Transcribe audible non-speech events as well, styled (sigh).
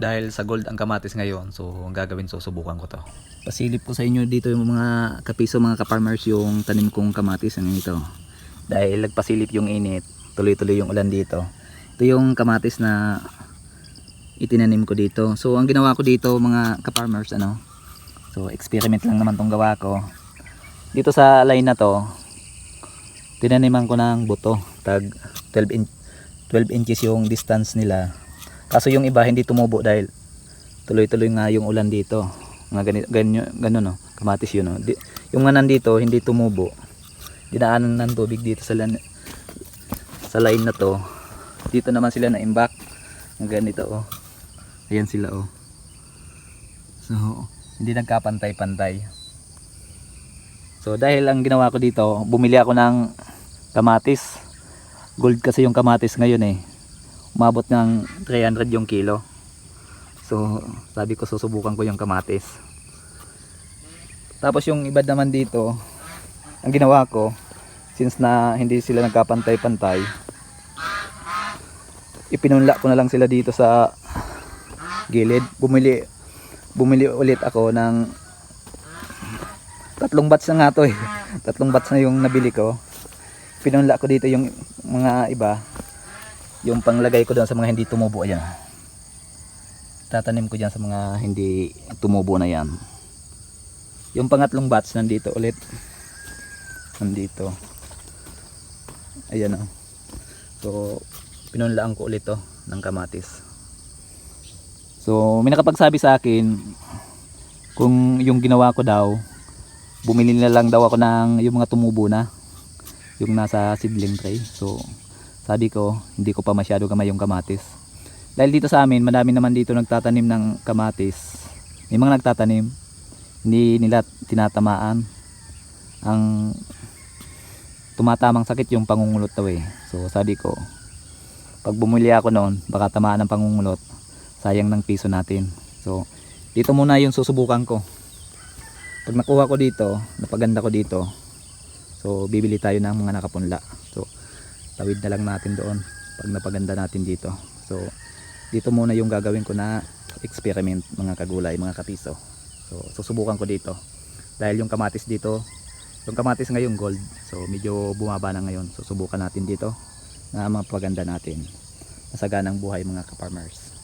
Dahil sa gold ang kamatis ngayon, so ang gagawin susubukan ko to. Pasilip ko sa inyo dito yung mga kapiso, mga kaparmers yung tanim kong kamatis ang ito. Dahil nagpasilip yung init, tuloy-tuloy yung ulan dito. Ito yung kamatis na itinanim ko dito. So ang ginawa ko dito mga kaparmers ano. So experiment lang naman tong gawa ko. Dito sa line na to, tinaniman ko ng buto. Tag 12 in 12 inches yung distance nila. Kaso yung iba hindi tumubo dahil tuloy-tuloy nga yung ulan dito. Mga ganito, ganyan, ganun no, kamatis yun no. Di, yung nga nandito hindi tumubo. Dinaanan ng tubig dito sa lan, sa line na to. Dito naman sila na imbak. Mga ganito oh. Ayan sila oh. So, hindi nagkapantay-pantay. So, dahil ang ginawa ko dito, bumili ako ng kamatis. Gold kasi yung kamatis ngayon eh. Umabot ng 300 yung kilo. So, sabi ko susubukan ko yung kamatis. Tapos yung iba naman dito, ang ginawa ko, since na hindi sila nagkapantay-pantay, ipinunla ko na lang sila dito sa gilid. Bumili bumili ulit ako ng tatlong batch na nga to eh. (laughs) Tatlong batch na yung nabili ko. Pinunla ko dito yung mga iba. Yung panglagay ko doon sa mga hindi tumubo ayan. Tatanim ko diyan sa mga hindi tumubo na yan. Yung pangatlong batch nandito ulit. Nandito. Ayan oh. So pinunlaan ko ulit to ng kamatis. So, may nakapagsabi sa akin kung yung ginawa ko daw, bumili na lang daw ako ng yung mga tumubo na, yung nasa seedling tray. So, sabi ko, hindi ko pa masyado gamay yung kamatis. Dahil dito sa amin, madami naman dito nagtatanim ng kamatis. May mga nagtatanim, hindi nila tinatamaan. Ang tumatamang sakit yung pangungulot daw eh. So, sabi ko, pag bumili ako noon, baka tamaan ng pangungulot sayang ng piso natin so dito muna yung susubukan ko pag nakuha ko dito napaganda ko dito so bibili tayo ng mga nakapunla so tawid na lang natin doon pag napaganda natin dito. So dito muna yung gagawin ko na experiment mga kagulay mga kapiso. So susubukan ko dito. Dahil yung kamatis dito yung kamatis ngayon gold. So medyo bumaba na ngayon. So subukan natin dito na mapaganda natin. Masaganang buhay mga kaparmers